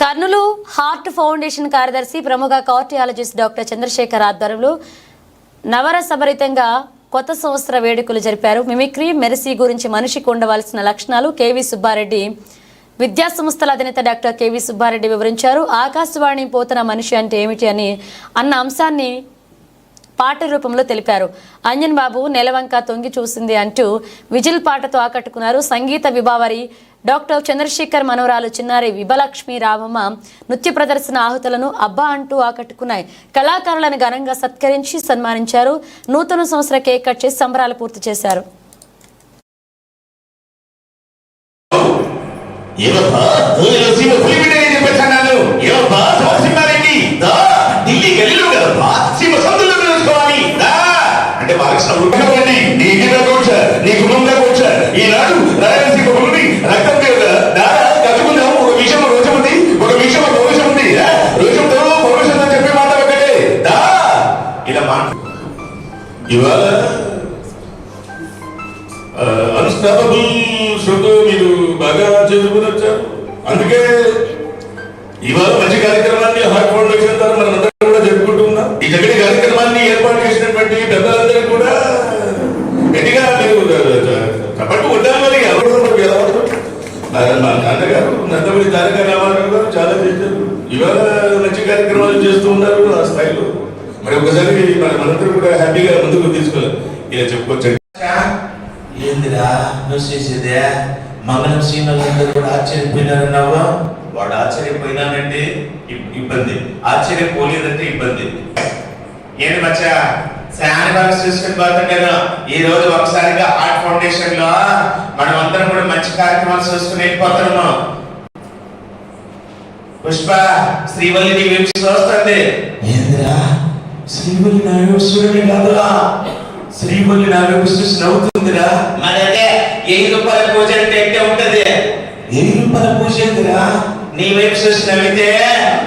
Kurnool heart foundation కార్యదర్శి ప్రముఖ cardiologist doctor Chandrasekhar ఆధ్వర్యంలో నవరసభరితంగా కొత్త సంవత్సర వేడుకలు జరిపారు. మిమిక్రీ మెరసీ గురించి మనిషికి ఉండవలసిన లక్షణాలు కేవీ సుబ్బారెడ్డి విద్యా సంస్థల అధినేత డాక్టర్ కేవీ సుబ్బారెడ్డి వివరించారు. ఆకాశవాణి పోతన మనిషి అంటే ఏమిటి అని అన్న అంశాన్ని పాట రూపంలో తెలిపారు. అంజన్ బాబు నెలవంక తొంగి చూసింది అంటూ విజిల్ పాటతో ఆకట్టుకున్నారు. సంగీత విభావరి డాక్టర్ చంద్రశేఖర్ మనవరాలు చిన్నారి విభలక్ష్మి రామమ్మ నృత్య ప్రదర్శన ఆహుతులను అబ్బా అంటూ ఆకట్టుకున్నాయి. కళాకారులను ఘనంగా సత్కరించి సన్మానించారు. నూతన సంవత్సర కేక్ కట్ చేసి సంబరాలు పూర్తి చేశారు. ఏమబ్బా దూయలో సీమ పులిబిడ్డ ఇవాళ అన్స్టాపబుల్ షోతో మీరు బాగా చేసుకుని వచ్చారు. అందుకే ఇవాళ మంచి కార్యక్రమాన్ని హార్ట్ ఫౌండేషన్ ద్వారా మనం అందరం కూడా జరుపుకుంటూ ఉన్నాం. ఈ చక్కటి కార్యక్రమాన్ని ఏర్పాటు చేసినటువంటి పెద్దలందరూ కూడా గట్టిగా మీరు చప్పట్టు కొట్టాలి మరి ఎవరు ఎలా మా నాన్నగారు నందమూరి తారక రామారావు గారు చాలా చేశారు. ఇవాళ మంచి కార్యక్రమాలు చేస్తూ ఉన్నారు. ఒకసారి మన మనందరూ కూడా హ్యాపీగా ముందుకు తీసుకోవాలి ఇలా చెప్పుకోవచ్చు. ఏందిరా నువ్వు చేసేదే? మంగళం శ్రీనులందరూ కూడా ఆశ్చర్యపోయినారన్నావా? వాడు ఆశ్చర్యపోయినానంటే ఇబ్- ఇబ్బంది. ఆశ్చర్యపోలేదంటే ఇబ్బంది. ఏంటి మచ్చా? శాని బాగా చూసుకుని పోతుంటాను ఈ రోజు ఒకసారిగా హార్ట్ ఫౌండేషన్లో మనం అందరం కూడా మంచి కార్యక్రమాలు చూసుకుని వెళ్ళిపోతున్నాము పుష్ప శ్రీవల్లి నీ చూస్తుంది. ఏందిరా? శ్రీవల్లి నా చూడని కాదురా శ్రీవల్లి నా చూసి నవ్వుతుందిరా? మరి అదే వెయ్యి రూపాయల పూజ అంటే ఎట్టే ఉంటది? వెయ్యి రూపాయల పూజ ఏందిరా? నీ వైపు చూసి నవ్వితే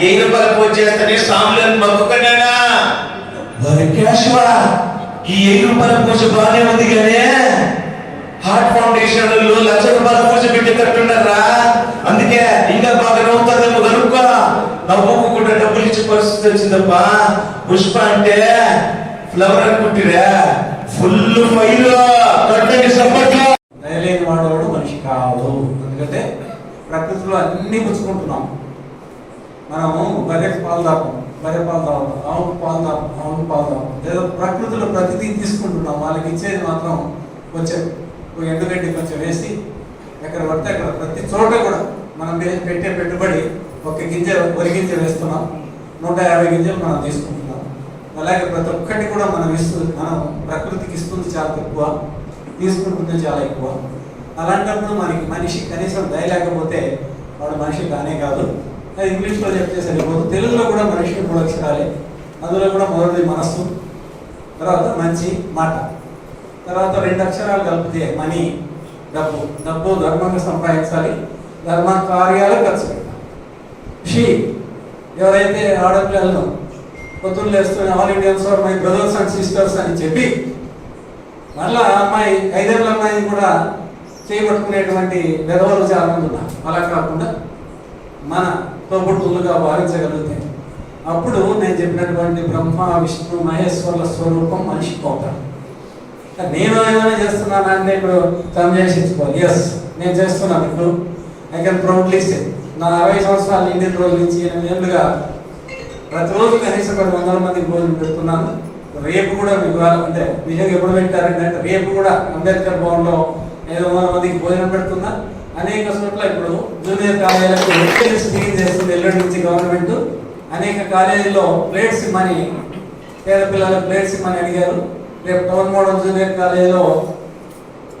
వెయ్యి రూపాయల పూజ చేస్తే స్వాములను మొక్కుకున్నానా మరి కేశవా ఈ వెయ్యి రూపాయల పూజ బాగానే ఉంది కానీ హార్ట్ ఫౌండేషన్లో లక్ష రూపాయల పూజ పెట్టేటట్టున్నారా అందుకే ఇంకా బాగా నవ్వుతుందేమో కనుక్కో. నవ్వుకు డబ్బులు ఇచ్చే పరిస్థితి వచ్చిందప్పా పుష్ప అంటే ఫ్లవర్ అనుకుంటురా. ఫుల్ ఫైల్ కట్టండి సప్పట్లో దయలేని వాడవాడు మనిషి కాదు. ఎందుకంటే ప్రకృతిలో అన్ని పుచ్చుకుంటున్నాం. మనము బర్రె పాలు తాపం బర్రె పాలు తాగుతాం ఆవు పాలు తాపం ఆవు పాలు తాపం ఏదో ప్రకృతిలో ప్రతిదీ తీసుకుంటున్నాం. వాళ్ళకి ఇచ్చేది మాత్రం కొంచెం ఎండగడ్డి ఎండుగడ్డి కొంచెం వేసి ఎక్కడ పడితే అక్కడ ప్రతి చోట కూడా మనం పెట్టే పెట్టుబడి ఒక గింజ వరి గింజ వేస్తున్నాం. నూట యాభై గింజలు మనం తీసుకుంటున్నాం. అలాగే ప్రతి ఒక్కటి కూడా మనం ఇస్తూ మనం ప్రకృతికి ఇస్తుంది చాలా తక్కువ. తీసుకుంటుంది చాలా ఎక్కువ. అలాంటప్పుడు మనకి మనిషి కనీసం దయ లేకపోతే వాడు మనిషి కానే కాదు. అది ఇంగ్లీష్లో చెప్తే సరిపోదు. తెలుగులో కూడా మనిషికి మూడు అక్షరాలే అందులో కూడా మొదటిది మనస్సు తర్వాత మంచి మాట. తర్వాత రెండు అక్షరాలు కలిపితే మనీ డబ్బు. డబ్బు ధర్మంగా సంపాదించాలి. ధర్మ కార్యాలు ఖర్చు. షీ ఎవరైతే ఆడపిల్లలను పొద్దున్న లేస్తున్న all Indians are my brothers and sisters అని చెప్పి మళ్ళా అమ్మాయి ఐదేళ్ళ అమ్మాయిని కూడా చేయబట్టుకునేటువంటి వెధవలు చాలా మంది ఉన్నారు. అలా కాకుండా మన తోబుట్టులుగా భావించగలిగితే అప్పుడు నేను చెప్పినటువంటి బ్రహ్మ విష్ణు మహేశ్వరుల స్వరూపం మనిషికి అవుతాడు నేను ఏమైనా చేస్తున్నానంటే ఇప్పుడు సంజయించుకోవాలి ఎస్ నేను చేస్తున్నాను ఇప్పుడు. ఐ కెన్ ప్రౌడ్లీ సే నా అరవై సంవత్సరాల నిండిన రోజుల నుంచి ఎనిమిది ఏళ్ళుగా ప్రతిరోజు కనీసం పది వందల మందికి భోజనం పెడుతున్నాను. రేపు కూడా మీకు ఇవాళ అంటే నిజంగా ఎప్పుడు పెట్టారంటే అంటే రేపు కూడా అంబేద్కర్ భవన్లో ఐదు వందల మందికి భోజనం పెడుతున్నా. అనేక చోట్ల ఇప్పుడు జూనియర్ కాలేజీలకు వెబ్సైట్స్ చేస్తుంది ఎల్లుండి నుంచి గవర్నమెంట్. అనేక కాలేజీల్లో ప్లేట్స్ ఇమ్మని పేద పిల్లలకు ప్లేట్స్ ఇమ్మని అడిగారు. రేపు టౌన్ మోడల్ జూనియర్ కాలేజీలో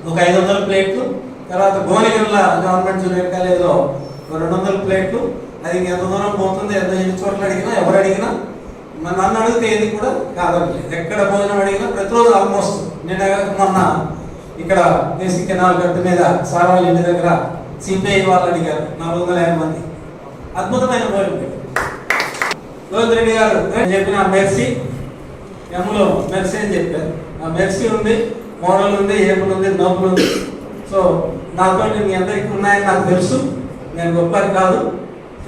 ఒక ఐదు వందల ప్లేట్లు. తర్వాత భువనగిరిలో గవర్నమెంట్ జూనియర్ కాలేజీలో ప్లేట్లు? అది ఎంత దూరం పోతుంది? ఎంత ఎన్ని చోట్ల అడిగినా? ఎవరు అడిగినా? నన్ను అడిగితే ఏది కూడా కాదండి. ఎక్కడ భోజనం అడిగినా ప్రతిరోజు ఆల్మోస్ట్ నేను మొన్న ఇక్కడ దేశీ కెనాల్ గట్టు మీద సార్ ఇంటి దగ్గర సిపిఐ వాళ్ళు అడిగారు. నాలుగు వందల యాభై మంది. అద్భుతమైన భోజనం రోహిత్ రెడ్డి గారు చెప్పిన మెర్సీ ఎమ్లో మెర్సీ అని చెప్పారు. ఆ మెర్సీ ఉంది మోడల్ ఉంది ఏపులు ఉంది నోపులు ఉంది. సో నాతో మీ అందరికీ ఉన్నాయని నాకు తెలుసు. నేను గొప్పది కాదు.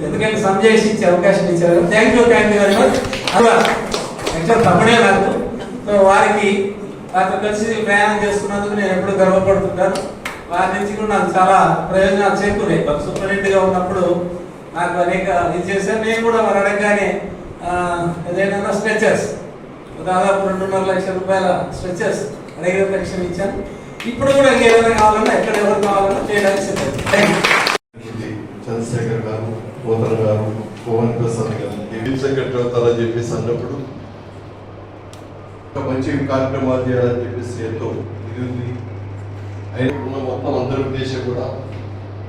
ఎందుకంటే సంజయ్ ఇచ్చే అవకాశం ఇచ్చారు. Thank you thank you very much actual తమ్ముడే నాకు. సో వారికి వారితో కలిసి ప్రయాణం చేస్తున్నందుకు నేను ఎప్పుడు గర్వపడుతుంటాను. వారి నుంచి కూడా నాకు చాలా ప్రయోజనాలు చేకూరాయి. సూపరింటెండెంట్గా ఉన్నప్పుడు నాకు అనేక ఇది చేశాను నేను కూడా వారు అడగగానే ఏదైనా స్ట్రెచర్స్ దాదాపు రెండున్నర లక్షల రూపాయల స్ట్రెచర్స్ అడిగిన తక్షణం ఇచ్చాను. ఇప్పుడు కూడా ఇంకేమైనా కావాలన్నా ఎక్కడ ఎవరు కావాలన్నా చేయడానికి సిద్ధం థ్యాంక్ యూ ఇది చంద్రశేఖర్ గారు పోతన గారు పవన్ ప్రసాద్ గారు చీఫ్ సెక్రటరీ అవుతారని చెప్పేసి అన్నప్పుడు మంచి కార్యక్రమాలు చేయాలని చెప్పేసి ఎంతో ఇది ఉంది. అయినా ఉన్న మొత్తం ఉద్దేశం కూడా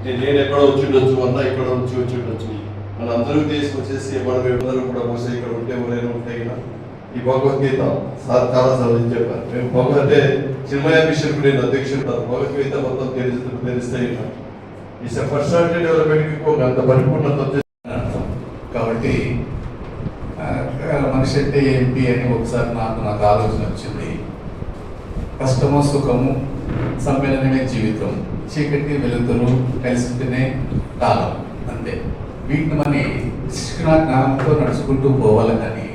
నేను ఎక్కడ వచ్చి ఉండొచ్చు అన్న ఇక్కడ వచ్చి వచ్చి ఉండొచ్చు. మన ఉద్దేశం వచ్చేసి మనం ఎవరు కూడా బహుశా ఇక్కడ ఉంటే ఎవరైనా ఉంటే ఈ భగవద్గీత సార్ చాలా సార్లు చెప్పారు మేము భగవద్ అంటే చిన్మయాభిషేక్ నేను అధ్యక్షుడు భగవద్గీత మొత్తం తెలిసి తెలిస్తే ఈ పర్సనాలిటీ డెవలప్మెంట్ ఒక అంత పరిపూర్ణత అర్థం కాబట్టి మనిషి అంటే ఏంటి అని ఒకసారి నాకు నాకు ఆలోచన వచ్చింది. కష్టము సుఖము సమ్మేళనమే జీవితం. చీకటి వెలుతురు కలిసితేనే కాలం. అంతే. వీటిని మనం శిక్షణ జ్ఞానంతో నడుచుకుంటూ పోవాలి కానీ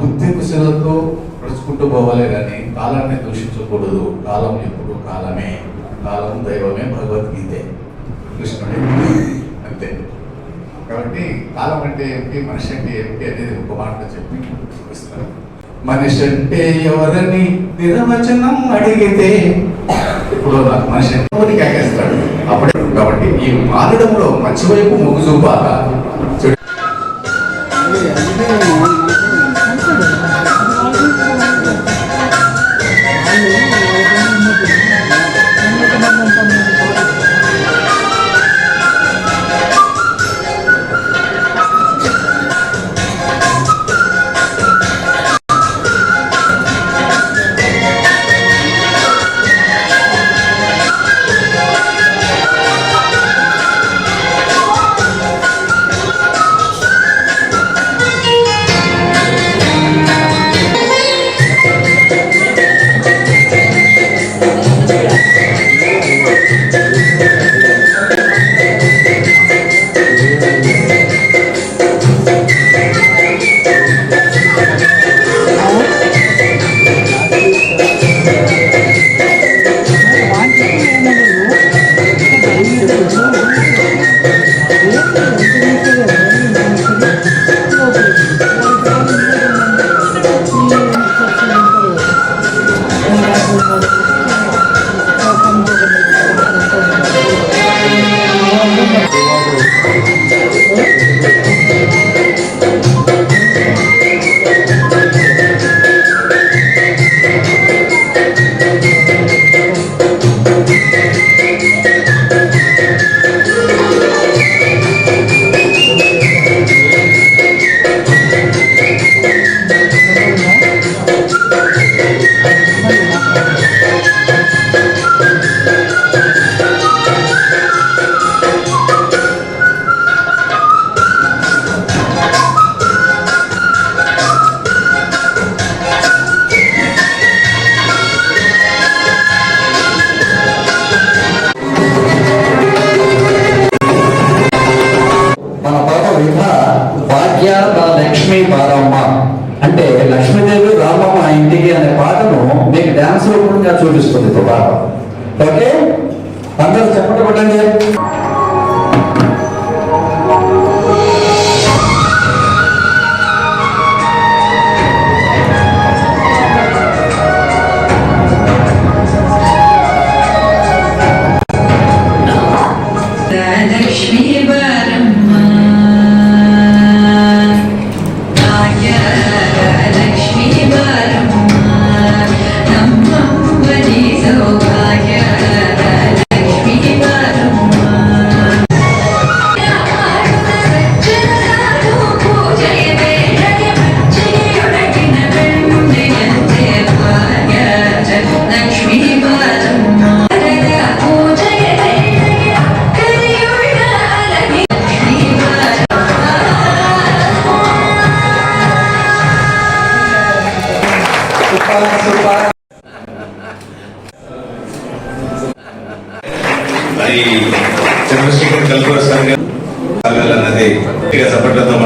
బుద్ధి కుశలతో నడుచుకుంటూ పోవాలి కానీ కాలాన్ని దూషించకూడదు. కాలం ఎప్పుడు కాలమే. కాలం దైవమే భగవద్గీతే. కృష్ణుడే. అంతే. కాబట్టి కాలం అంటే ఏమిటి? మనిషి అంటే ఏమిటి అనేది ఒక మాట చెప్పి చూపిస్తారు మనిషి అంటే ఎవరని నిర్వచనం అడిగితే ఇప్పుడు మనిషి ఎంతమంది ఆగేస్తాడు అప్పుడే కాబట్టి ఈ మారడంలో మంచి వైపు మొగ్గు చూపాలా? రూపంగా చూపిస్తుంది ఓకే? అందరూ చెప్పండి మరి చంద్రశేఖర్ కల్పవర్ అన్నది చప్పట్లతో